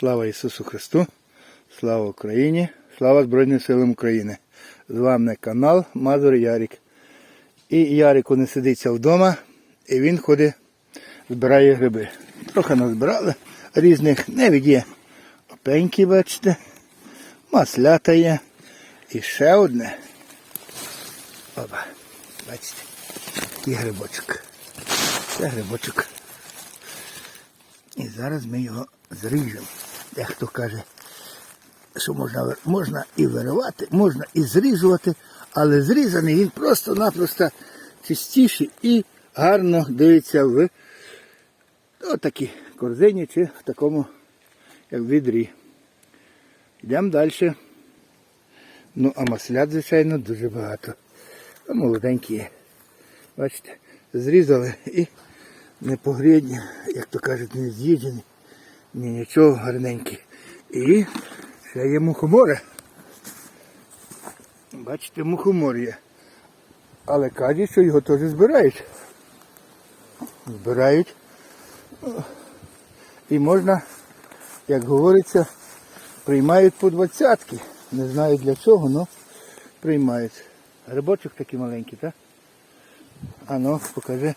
Слава Ісусу Христу, слава Україні, слава Збройним силам України. З вами канал Мазур Ярик. І Ярику не сидиться вдома, і він ходить, збирає гриби. Трохи назбирали різних, навіть є опеньки, бачите, маслята є. І ще одне. Опа, бачите, і грибочок. Це грибочок. І зараз ми його зріжемо. Дехто каже, що можна, можна і виривати, можна і зрізувати, але зрізаний він просто-напросто чистіший і гарно дивиться в отакій корзині чи в такому, як відрі. Йдемо далі. Ну, а маслят, звичайно, дуже багато. А молоденькі є. Бачите, зрізали і не погрідні, як то кажуть, не з'їджені, ні нічого гарненькі. І ще є мухомори. Бачите, мухомор є. Але кажуть, що його теж збирають. Збирають. І можна, як говориться, приймають по двадцятки. Не знаю для чого, але приймають. Грибочок такий маленький, так? А ну, покажи.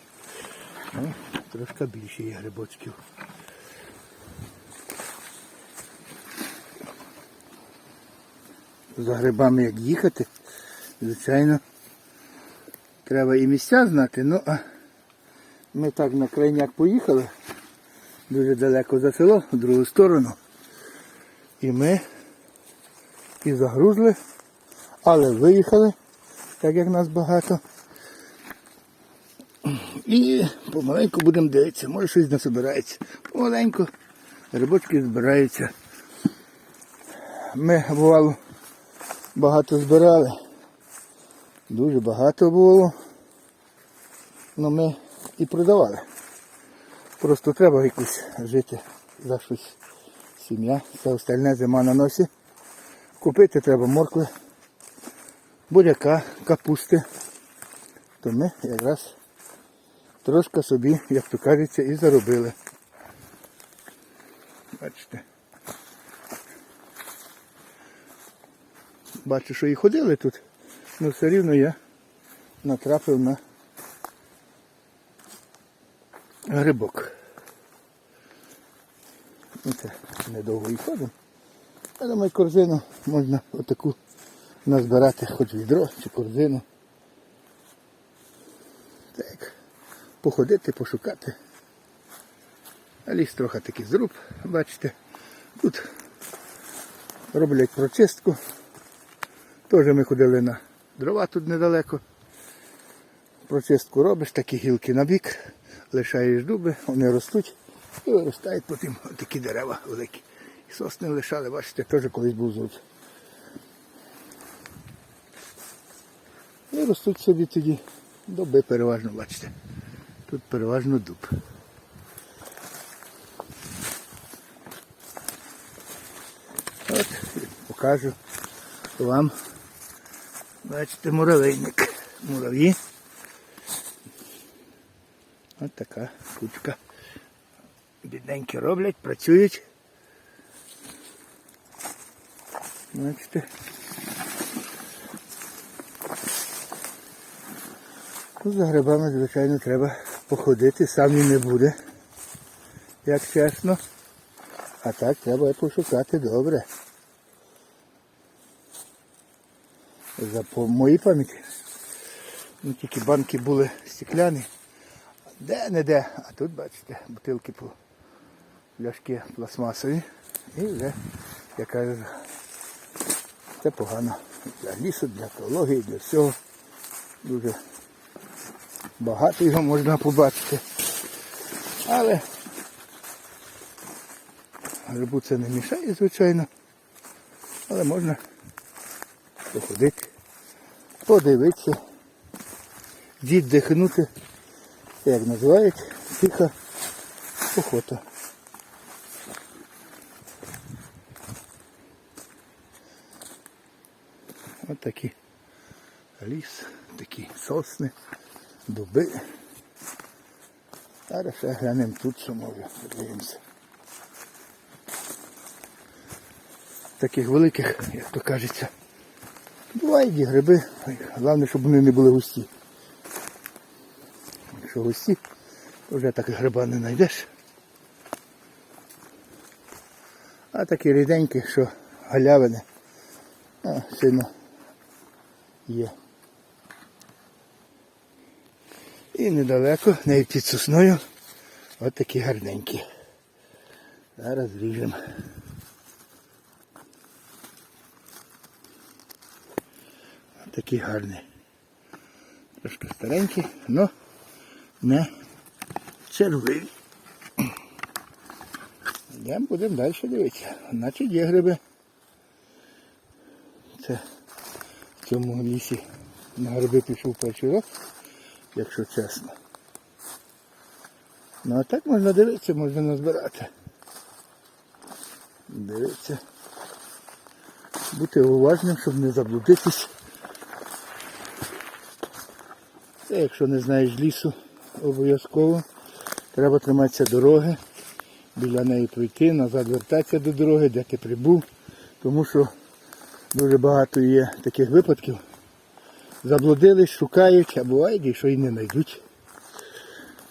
Трошки більше є грибочків. За грибами як їхати, звичайно, треба і місця знати, ну а ми так на крайняк поїхали, дуже далеко за село, в другу сторону. І ми і загрузли, але виїхали, так як нас багато. І помаленьку будемо дивитися, може щось не збирається. Помаленьку грибочки збираються. Ми бувало багато збирали. Дуже багато було. Ну ми і продавали. Просто треба якось жити за щось сім'я. Все остальне зима на носі. Купити треба моркви, буряка, капусти. То ми якраз трошки собі, як то кажеться, і заробили. Бачите. Бачу, що і ходили тут, але все рівно я натрапив на грибок. Ну, це недовго і ходимо. Я думаю, корзину можна отаку назбирати, хоч відро чи корзину. Так, походити, пошукати. Ліс трохи такий зруб, бачите. Тут роблять прочистку. Теж ми ходили на дрова тут недалеко. Прочистку робиш, такі гілки на бік, лишаєш дуби, вони ростуть і виростають потім такі дерева великі. І сосни лишали, бачите, теж колись був зруб. І ростуть собі тоді дуби переважно, бачите. Тут переважно дуб. От, покажу вам. Бачите, муравейник. Мурав'ї. Ось така кучка. Бідненькі роблять, працюють. Бачите. Ну, за грибами, звичайно, треба походити, самі не буде, як чесно. А так треба пошукати добре. За по моїй пам'яті. Ну, тільки банки були стекляні. Де не де, а тут бачите, бутилки по пляшки пластмасові. І вже, я кажу, це погано для лісу, для екології, для всього. Дуже багато його можна побачити. Але грибу це не мішає, звичайно. Але можна походити, подивитися, віддихнути, як називають, тиха охота. Ось такі ліс, такі сосни, дуби. Зараз ще глянемо тут, що може, подивимося. таких великих, як то кажеться. Бувають і гриби. Головне, щоб вони не були густі. Якщо густі, то вже так гриба не знайдеш. А такі ріденькі, що галявини, а, сильно є. І недалеко, навіть під сосною, от такі гарненькі. Зараз ріжемо. Такі гарні. Трошки старенькі, але не червиві. Йдемо, будемо далі дивитися. Значить є гриби. Це в цьому лісі на гриби пішов перший раз, якщо чесно. Ну а так можна дивитися, можна назбирати. Дивитися. Бути уважним, щоб не заблудитись. Це якщо не знаєш лісу, обов'язково. Треба триматися дороги, біля неї пройти, назад вертатися до дороги, де ти прибув. Тому що дуже багато є таких випадків. Заблудились, шукають, а буває, що і не знайдуть.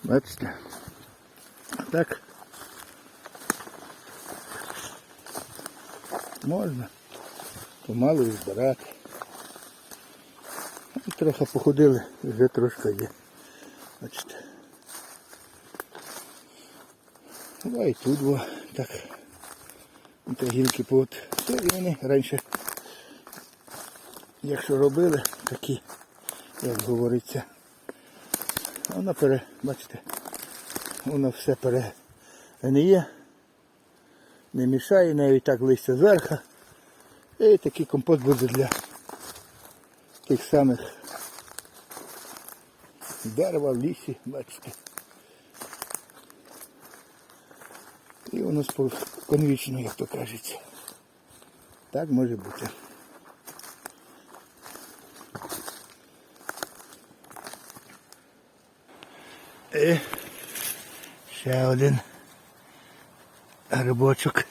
Бачите. Так. Можна помалу збирати. І трохи походили, вже трошки є. Бачите. Ну, і тут во, так. Та гілки от. Це вони раніше, якщо робили такі, як говориться, воно пере, бачите, воно все перегниє, не мішає, навіть так листя зверху. І такий компост буде для тих самих дерева в лісі, бачите. І воно конвічно, як то кажеться. Так може бути. І ще один грибочок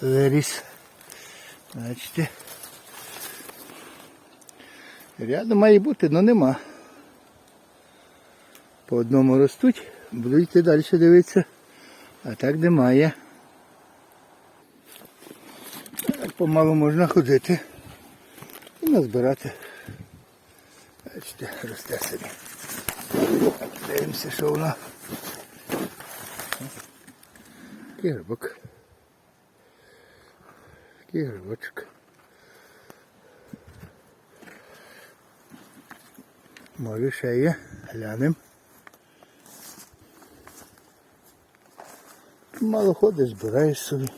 виріс. Бачите. Рядом має бути, але нема. По одному ростуть, буду йти далі дивитися. А так немає. Помалу можна ходити і назбирати. Бачите, росте собі. Дивимося, що воно. Такий грибок. Такий грибочок. Може ще є, глянемо. Мало ходиш, збираєш собі.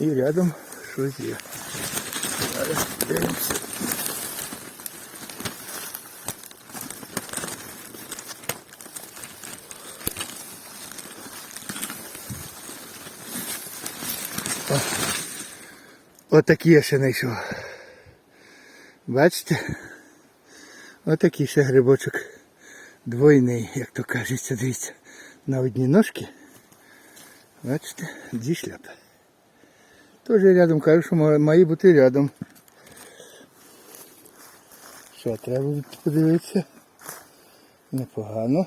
І рядом щось є. Зараз дивимося. Отакі я ще знайшов. Бачите? Отакий ще грибочок двойний, як то кажеться, дивіться, на одні ножки. Бачите, дві шляпи. Теж рядом кажу, що має- бути рядом. Що, треба подивитися. Непогано.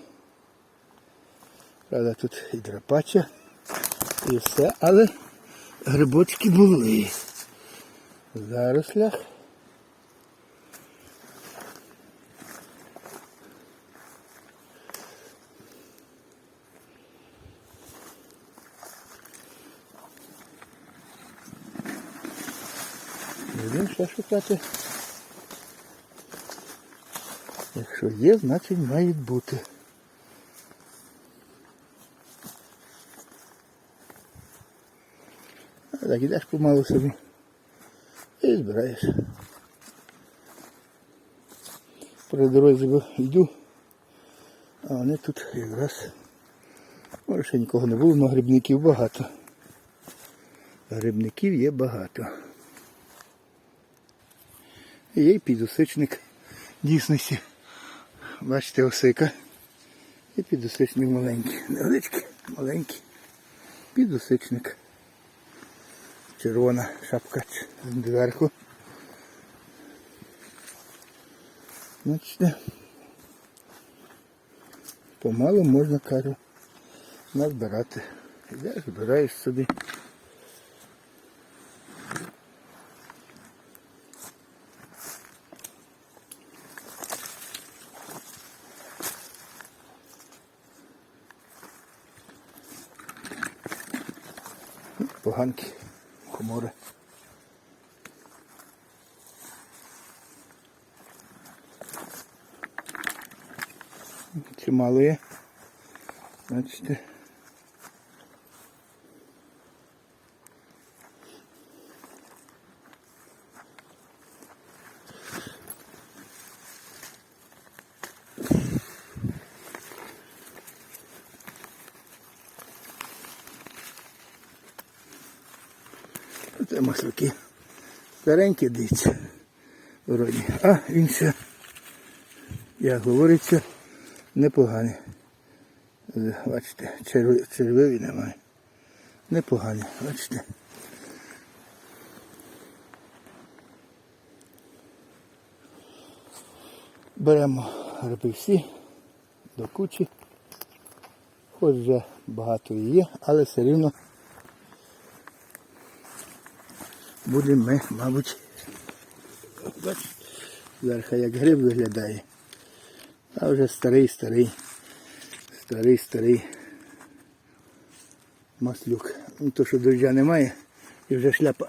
Правда, тут і драпача, і все, але грибочки були. В зарослях. Будемо шукати. Якщо є, значить мають бути. Так ідеш помалу собі. І збираєш. По дорозі йду. А вони тут якраз. Може ще нікого не було, але грибників багато. Грибників є багато. Є й підусичник дійсності. Бачите, осика. І підусичник маленький. Невеличкий, маленький. Підусичник. червона шапка зверху. Бачите, помалу можна кажу назбирати. Йдеш, збираєш собі. Поганки, комори. Чимало є. Бачите. Це маслюки. Старенькі дивіться. Вроді. А він ще, як говориться, непоганий. Бачите, черви, червиві немає. Непогані, бачите. Беремо гриби всі до кучі. Хоч вже багато і є, але все рівно будемо ми, мабуть, зверху як гриб виглядає. А вже старий, старий, старий, старий маслюк. Ну то, що дождя немає, і вже шляпа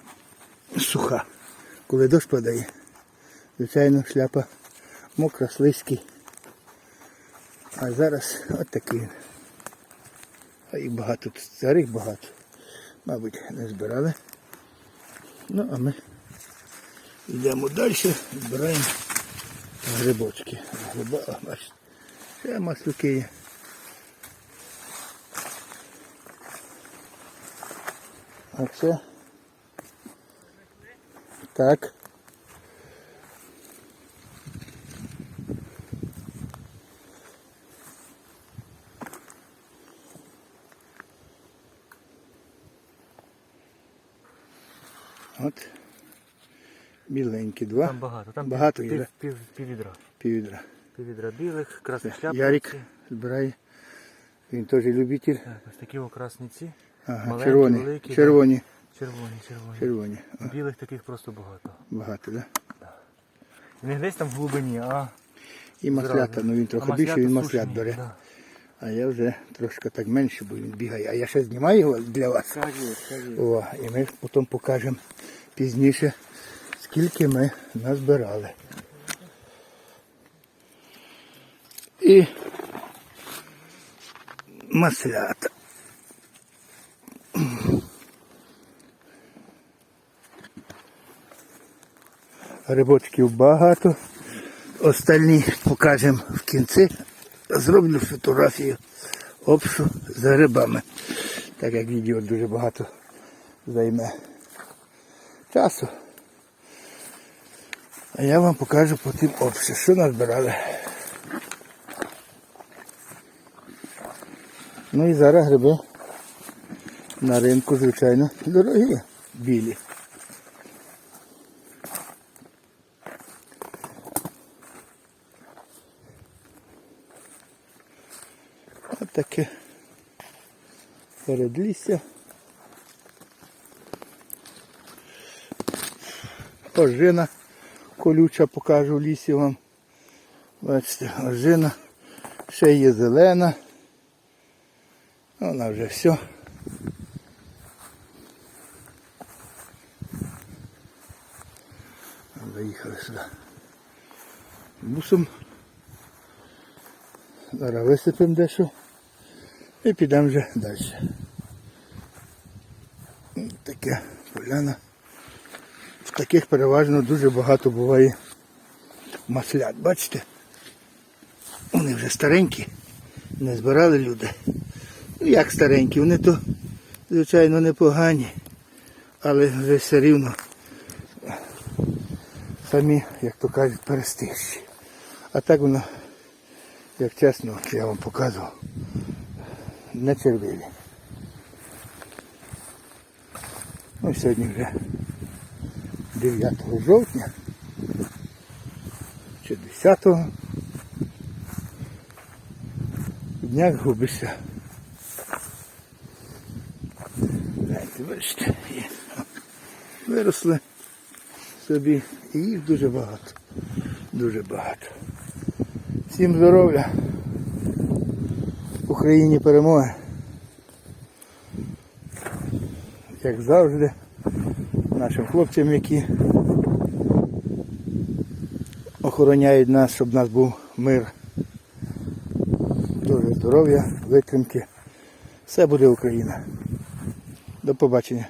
суха. Коли дощ падає, звичайно, шляпа мокра, слизький. А зараз от такий. А їх багато, тут старих багато. Мабуть, не збирали. Ну, а ми йдемо далі, збираємо грибочки. Гриба, бачите, ще маслюки є. А це так. От. Біленькі два. Там багато. Там Багато пів, є, пів, да? пів, піввідра. Піввідра. Піввідра білих, красних шляпок. Ярик збирає. Він теж любитель. Так, ось такі окрасниці. Ага, Маленькі, червоні. великі, червоні. Червоні, червоні. Червоні. О, Білих таких просто багато. багато, так? Да? Не десь там в глибині, а І маслята, ну він трохи більше, він маслят бере. да. А я вже трошки так менше, бо він бігає. А я ще знімаю його для вас. Скажи, скажи. О, і ми потім покажемо пізніше, скільки ми назбирали. І маслята. Грибочків багато. Остальні покажемо в кінці. Зроблю фотографію обшу з грибами. Так як відео дуже багато займе часу. А я вам покажу потім обше, що назбирали. Ну і зараз гриби на ринку, звичайно, дорогі, білі. Ось таке передлісся. Ожина колюча покажу в лісі вам. Бачите, ожина. Ще є зелена. Вона вже все. Заїхали сюди. Бусом. Зараз висипемо дещо і підемо вже далі. Таке поляна. Таких переважно дуже багато буває маслят. Бачите? Вони вже старенькі, не збирали люди. Ну як старенькі, вони то, звичайно, непогані, але вже все рівно самі, як то кажуть, перестижчі. А так воно, як чесно, я вам показував, не червиві. Ну, сьогодні вже 9 жовтня. Чи 10 днях губишся. Знаєте, бачите, виросли собі і їх дуже багато. Дуже багато. Всім здоров'я. Україні перемоги. Як завжди, нашим хлопцям, які охороняють нас, щоб у нас був мир. Дуже здоров'я, витримки. Все буде Україна. До побачення.